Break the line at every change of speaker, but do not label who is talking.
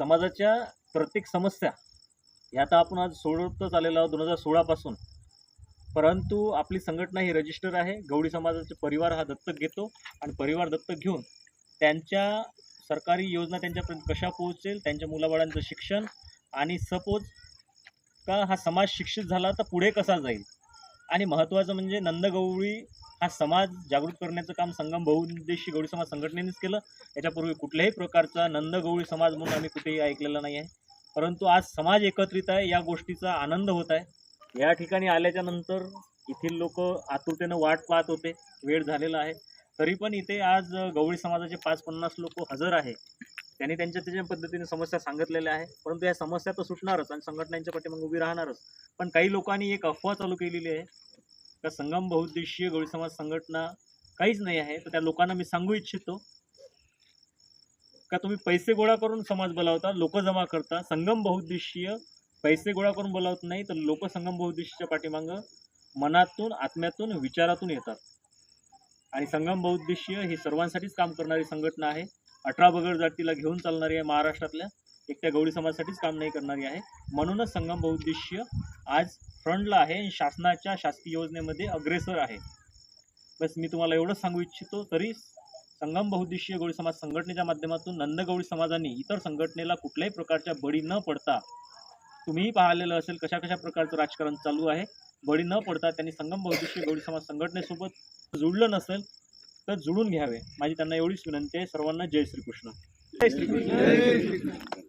समाजाच्या प्रत्येक समस्या ह्या आता आपण आज सोडवतच आलेलो आहोत दोन हजार सोळापासून परंतु आपली संघटना ही रजिस्टर आहे गवडी समाजाचे परिवार हा दत्तक घेतो आणि परिवार दत्तक घेऊन त्यांच्या सरकारी योजना त्यांच्यापर्यंत कशा पोहोचेल त्यांच्या मुलाबाळांचं शिक्षण आणि सपोज का हा समाज शिक्षित झाला तर पुढे कसा जाईल? आणि महत्त्वाचं म्हणजे नंदगवळी हा समाज जागृत करण्याचं काम संगम बहुउद्देशी गवळी समाज संघटनेनेच केलं. याच्यापूर्वी कुठल्याही प्रकारचा नंदगवळी समाज म्हणून आम्ही कुठेही ऐकलेला नाही आहे परंतु आज समाज एकत्रित आहे या गोष्टीचा आनंद होत आहे. या ठिकाणी आल्याच्यानंतर येथील लोक आतुरतेनं वाट पाहत होते. वेळ झालेला आहे. तरी पण इथे आज गवळी समाजाचे पाच पन्नास लोक हजर आहे. त्यांनी त्यांच्या त्याच्या पद्धतीने समस्या सांगितलेल्या आहे परंतु या समस्या तर सुटणारच आणि संघटनांच्या पाठीमागे उभी राहणारच. पण काही लोकांनी एक अफवा चालू केलेली आहे. का संगम बहुउद्देशीय गवळी समाज संघटना काहीच नाही आहे. तर त्या लोकांना मी सांगू इच्छितो. का तुम्ही पैसे गोळा करून समाज बोलावता लोक जमा करता. संगम बहुउद्देशीय पैसे गोळा करून बोलावत नाही तर लोक संगम बहुउद्देशीच्या पाठीमागं मनातून आत्म्यातून विचारातून येतात. आणि संगम बहुउद्देशीय ही सर्वांसाठीच काम करणारी संघटना आहे. अठरा बगड जातीला घेऊन चालणारी आहे महाराष्ट्रातल्या. एकट्या गवळी समाजासाठीच काम नाही करणारी आहे. म्हणूनच संगम बहुउद्देशीय आज फ्रंटला आहे आणि शासनाच्या शासकीय योजनेमध्ये अग्रेसर आहे. बस मी तुम्हाला एवढंच सांगू इच्छितो तरी संगम बहुउद्देशीय गवळी समाज संघटनेच्या माध्यमातून नंदगवळी समाजाने इतर संघटनेला कुठल्याही प्रकारच्या बळी न पडता तुम्हीही पाहिलेलं असेल कशा कशा प्रकारचं राजकारण चालू आहे. बळी न पडता त्यांनी संगम बहुद्देशीय गवळी समाज संघटनेसोबत जुळलं नसेल तर जुळून घ्यावे. माझी त्यांना एवढीच विनंती आहे. सर्वांना जय श्रीकृष्ण. जय श्रीकृष्ण.